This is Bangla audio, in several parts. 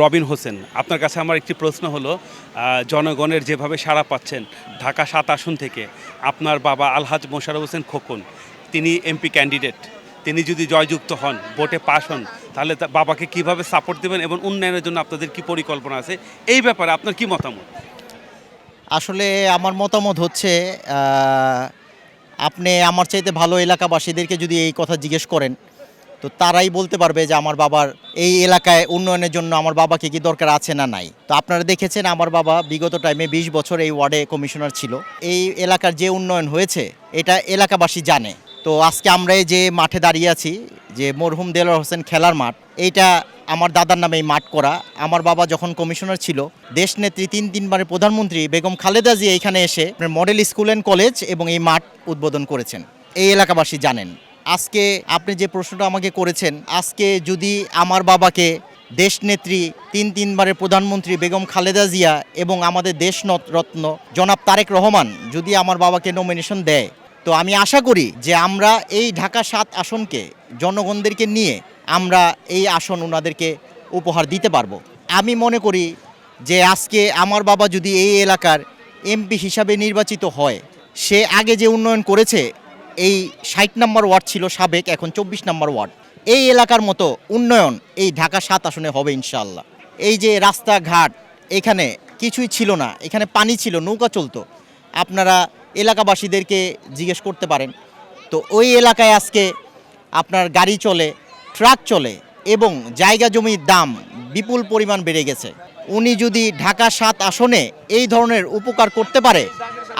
রবিন হোসেন, আপনার কাছে আমার একটি প্রশ্ন হলো জনগণের যেভাবে সাড়া পাচ্ছেন, ঢাকা সাত আসন থেকে আপনার বাবা আলহাজ মোশারফ হোসেন খোকন, তিনি এমপি ক্যান্ডিডেট তিনি যদি জয়যুক্ত হন, ভোটে পাশ হন, তাহলে বাবাকে কীভাবে সাপোর্ট দেবেন এবং উন্নয়নের জন্য আপনাদের কি পরিকল্পনা আছে? এই ব্যাপারে আপনার কি মতামত? আসলে আমার মতামত হচ্ছে আপনি আমার চাইতে ভালো এলাকাবাসীদেরকে যদি এই কথা জিজ্ঞেস করেন, তো তারাই বলতে পারবে যে আমার বাবার এই এলাকায় উন্নয়নের জন্য আমার বাবাকে কি দরকার আছে না নাই। তো আপনারা দেখেছেন আমার বাবা বিগত টাইমে ২০ বছর এই ওয়ার্ডে কমিশনার ছিল। এই এলাকার যে উন্নয়ন হয়েছে, এটা এলাকাবাসী জানে। তো আজকে আমরা যে মাঠে দাঁড়িয়ে আছি, যে মরহুম দেলোয়ার হোসেন খেলার মাঠ, এইটা আমার দাদার নামে এই মাঠ করা। আমার বাবা যখন কমিশনার ছিল দেশনেত্রী তিন তিনবারের প্রধানমন্ত্রী বেগম খালেদা জিয়া এখানে এসে মডেল স্কুল অ্যান্ড কলেজ এবং এই মাঠ উদ্বোধন করেছেন। এই এলাকাবাসী জানেন। আজকে আপনি যে প্রশ্নটা আমাকে করেছেন, আজকে যদি আমার বাবাকে দেশনেত্রী তিন তিনবারের প্রধানমন্ত্রী বেগম খালেদা জিয়া এবং আমাদের দেশ রত্ন জনাব তারেক রহমান যদি আমার বাবাকে নমিনেশন দেয়, তো আমি আশা করি যে আমরা এই ঢাকা সাত আসনকে জনগণদেরকে নিয়ে আমরা এই আসন ওনাদেরকে উপহার দিতে পারব। আমি মনে করি যে আজকে আমার বাবা যদি এই এলাকার এমপি হিসাবে নির্বাচিত হয়, সে আগে যে উন্নয়ন করেছে, এই ষাট নম্বর ওয়ার্ড ছিল সাবেক, এখন চব্বিশ নম্বর ওয়ার্ড। এই এলাকার মতো উন্নয়ন এই ঢাকা সাত আসনে হবে ইনশাল্লাহ এই যে রাস্তাঘাট, এখানে কিছুই ছিল না, এখানে পানি ছিল, নৌকা চলতো। আপনারা এলাকাবাসীদেরকে জিজ্ঞেস করতে পারেন। তো ওই এলাকায় আজকে আপনার গাড়ি চলে ট্রাক চলে এবং জায়গা জমির দাম বিপুল পরিমাণ বেড়ে গেছে। উনি যদি ঢাকা সাত আসনে এই ধরনের উপকার করতে পারে,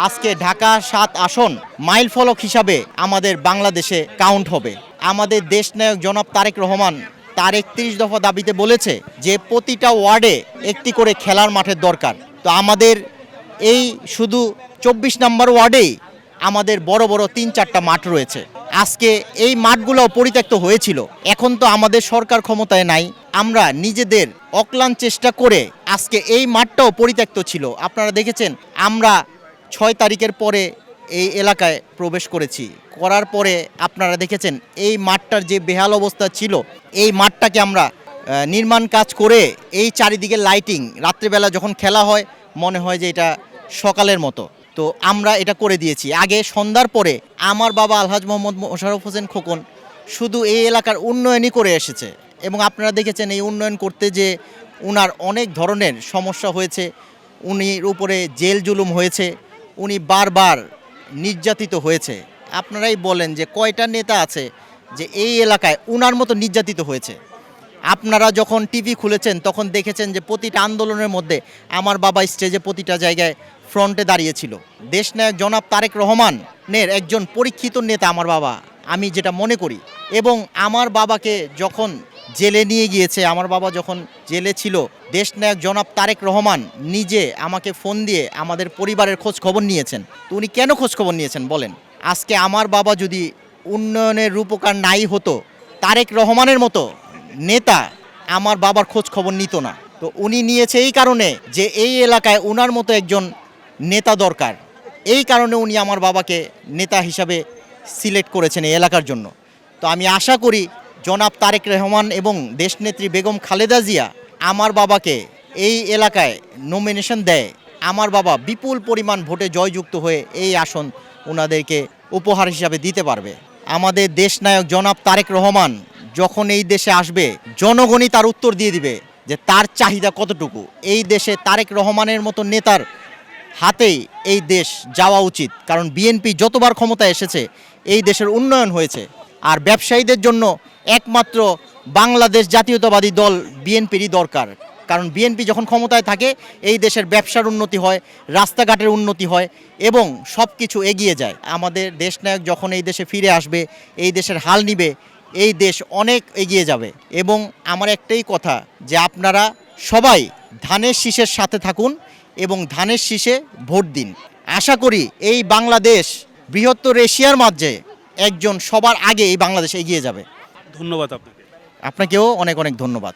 আজকে ঢাকা সাত আসন মাইল ফলক হিসাবে আমাদের বাংলাদেশে কাউন্ট হবে। আমাদের দেশনায়ক জনাব তারেক রহমান তার একত্রিশ দফা দাবিতে বলেছে যে, প্রতিটা ওয়ার্ডে একটি করে খেলার মাঠের দরকার। তো আমাদের এই শুধু চব্বিশ নম্বর ওয়ার্ডেই আমাদের বড় বড় তিন চারটা মাঠ রয়েছে। আজকে এই মাঠগুলো পরিত্যক্ত হয়েছিল। এখন তো আমাদের সরকার ক্ষমতায় নাই। আমরা নিজেদের অক্লান চেষ্টা করে আজকে এই মাঠটাও পরিত্যক্ত ছিল। আপনারা দেখেছেন, আমরা ছয় তারিখের পরে এই এলাকায় প্রবেশ করেছি। করার পরে আপনারা দেখেছেন, এই মাঠটার যে বেহাল অবস্থা ছিল, এই মাঠটাকে আমরা নির্মাণ কাজ করে এই চারিদিকে লাইটিং রাত্রিবেলা যখন খেলা হয়, মনে হয় যে এটা সকালের মতো। তো আমরা এটা করে দিয়েছি। আগে সন্ধ্যার পরে আমার বাবা আলহাজ মোহাম্মদ মোশারফ হোসেন খোকন শুধু এই এলাকার উন্নয়নই করে এসেছে এবং আপনারা দেখেছেন এই উন্নয়ন করতে যে উনার অনেক ধরনের সমস্যা হয়েছে, উনির উপরে জেল জুলুম হয়েছে, উনি বারবার নির্যাতিত হয়েছে। আপনারাই বলেন যে কয়টা নেতা আছে যে এই এলাকায় উনার মতো নির্যাতিত হয়েছে? আপনারা যখন টিভি খুলেছেন, তখন দেখেছেন যে প্রতিটা আন্দোলনের মধ্যে আমার বাবা স্টেজে প্রতিটা জায়গায় ফ্রন্টে দাঁড়িয়েছিল দেশনায়ক জনাব তারেক রহমানের একজন পরীক্ষিত নেতা আমার বাবা, আমি যেটা মনে করি। এবং আমার বাবাকে যখন জেলে নিয়ে গিয়েছে, আমার বাবা যখন জেলে ছিল, দেশনায়ক জনাব তারেক রহমান নিজে আমাকে ফোন দিয়ে আমাদের পরিবারের খোঁজ খবর নিয়েছেন। তো উনি কেন খোঁজ খবর নিয়েছেন বলেন? আজকে আমার বাবা যদি উন্নয়নের রূপকার নাই হতো, তারেক রহমানের মতো নেতা আমার বাবার খোঁজ খবর নিত না। তো উনি নিয়েছে এই কারণে যে এই এলাকায় ওনার মতো একজন নেতা দরকার। এই কারণে উনি আমার বাবাকে নেতা হিসাবে সিলেক্ট করেছেন এই এলাকার জন্য। তো আমি আশা করি জনাব তারেক রহমান এবং দেশনেত্রী বেগম খালেদা জিয়া আমার বাবাকে এই এলাকায় নমিনেশন দেয়। আমার বাবা বিপুল পরিমাণ ভোটে জয়যুক্ত হয়ে এই আসন ওনাদেরকে উপহার হিসাবে দিতে পারবে। আমাদের দেশনায়ক জনাব তারেক রহমান যখন এই দেশে আসবে, জনগণই তার উত্তর দিয়ে দিবে যে তার চাহিদা কতটুকু। এই দেশে তারেক রহমানের মতো নেতার হাতেই এই দেশ যাওয়া উচিত। কারণ বিএনপি যতবার ক্ষমতায় এসেছে, এই দেশের উন্নয়ন হয়েছে। আর ব্যবসায়ীদের জন্য একমাত্র বাংলাদেশ জাতীয়তাবাদী দল বিএনপিরই দরকার। কারণ বিএনপি যখন ক্ষমতায় থাকে, এই দেশের ব্যবসার উন্নতি হয়, রাস্তাঘাটের উন্নতি হয় এবং সব কিছু এগিয়ে যায়। আমাদের দেশনায়ক যখন এই দেশে ফিরে আসবে, এই দেশের হাল নিবে এই দেশ অনেক এগিয়ে যাবে। এবং আমার একটাই কথা যে আপনারা সবাই ধানের শীষের সাথে থাকুন এবং ধানের শীষে ভোট দিন। আশা করি এই বাংলাদেশ বৃহত্তর এশিয়ার মাঝে একজন সবার আগে এই বাংলাদেশ এগিয়ে যাবে। ধন্যবাদ আপনাকে। আপনাকেও অনেক অনেক ধন্যবাদ।